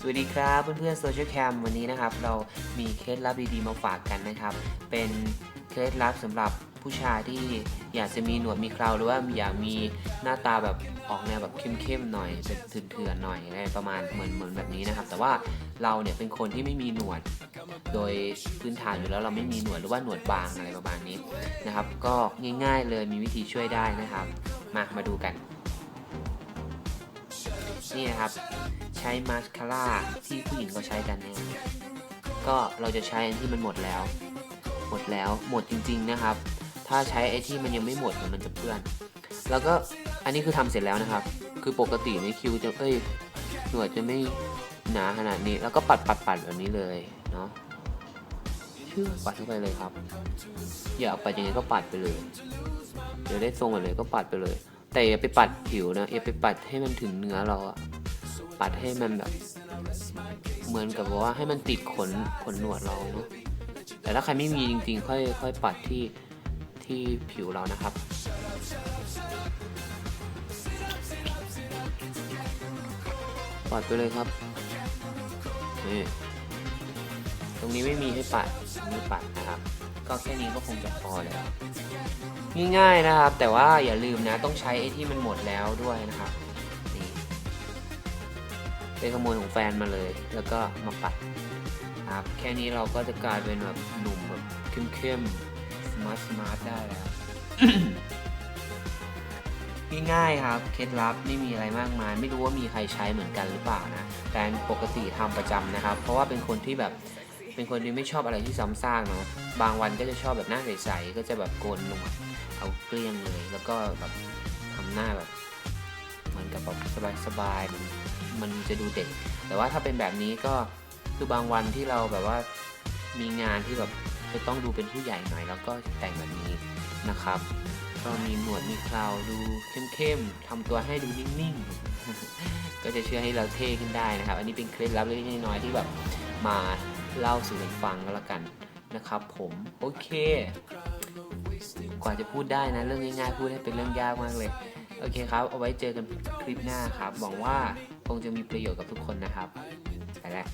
สวัสดีครับเพื่อนๆโซเชียลแคมวันนี้นะครับ เรามีเคล็ดลับดีๆมาฝากกันนะครับ เป็นเคล็ดลับสำหรับผู้ชายที่อยากจะมีหนวดมีเคราหรือว่าอยากมีหน้าตาแบบออกแนวแบบเข้มๆหน่อยเป็นเถื่อนๆหน่อยอะไรประมาณเหมือนเหมือนแบบนี้นะครับ แต่ว่าเราเนี่ยเป็นคนที่ไม่มีหนวด โดยพื้นฐานอยู่แล้วเราไม่มีหนวดหรือว่าหนวดบางอะไรประมาณนี้นะครับ ก็ง่ายๆเลยมีวิธีช่วยได้นะครับ มามาดูกัน นี่นะครับ ใช้มาสคาร่าที่ผู้หญิงเขาใช้กันเนี่ยก็เราจะใช้อันที่มันหมดแล้ว หมดแล้วหมดจริง ๆนะครับ ถ้าใช้ไอ้ที่มันยังไม่หมดเนี่ยมันจะเปื้อน แล้วก็อันนี้คือทำเสร็จแล้วนะครับ คือปกติในคิวจะเอ้ยหนวดจะไม่หนาขนาดนี้ แล้วก็ปัดปัดปัดแบบนี้เลยเนาะชื่อปัดเข้าไปเลยครับ อยากปัดยังไงก็ปัดไปเลย เดี๋ยวได้ทรงอะไรก็ปัดไปเลย แต่อย่าไปปัดผิวนะอย่าไปปัดให้มันถึงเนื้อเราอะ ปัดให้มันแบบ เหมือนกับว่าให้มันติดขนขนหนวดเราเนาะแต่ถ้าใครไม่มีจริงๆ ค่อยค่อยปัดที่ที่ผิวเรานะครับ ปัดไปเลยครับนี่ตรงนี้ไม่มีให้ปัดไม่ปัดนะครับ ก็แค่นี้ก็คงจะพอแล้วง่ายๆนะครับ แต่ว่าอย่าลืมนะต้องใช้ไอ้ที่มันหมดแล้วด้วยนะครับ ไปขโมยของแฟนมาเลย แล้วก็มาปัดครับแค่นี้เราก็จะกลายเป็นแบบหนุ่มแบบเข้มๆสมาร์ทสมาร์ทได้แล้วง่ายๆครับ เคล็ดลับไม่มีอะไรมากมาย ไม่รู้ว่ามีใครใช้เหมือนกันหรือเปล่านะ แต่ปกติทำประจำนะครับ เพราะว่าเป็นคนที่แบบ เป็นคนที่ไม่ชอบอะไรที่ซ้ำซากเนาะ บางวันก็จะชอบแบบหน้าใสๆ ก็จะแบบโกนหนวดเอาเกลี้ยงเลย แล้วก็แบบทำหน้าแบบเหมือนกับแบบสบายๆ มันจะดูเด็ก แต่ว่าถ้าเป็นแบบนี้ก็คือบางวันที่เราแบบว่ามีงานที่แบบจะต้องดูเป็นผู้ใหญ่หน่อยแล้วก็แต่งแบบนี้นะครับ ก็มีหนวดมีเคราดูเข้มๆทำตัวให้ดูนิ่งๆ ก็จะเชื่อให้เราเท่ขึ้นได้นะครับ อันนี้เป็นเคล็ดลับเล็กๆน้อยๆที่แบบมาเล่าสู่กันฟังก็แล้วกันนะครับ ผมโอเค กว่าจะพูดได้นะเรื่องง่ายๆพูดให้เป็นเรื่องยากมากเลย โอเคครับ เอาไว้เจอกันคลิปหน้าครับ หวังว่าคงจะมีประโยชน์กับทุกคนนะครับ ไปแล้ว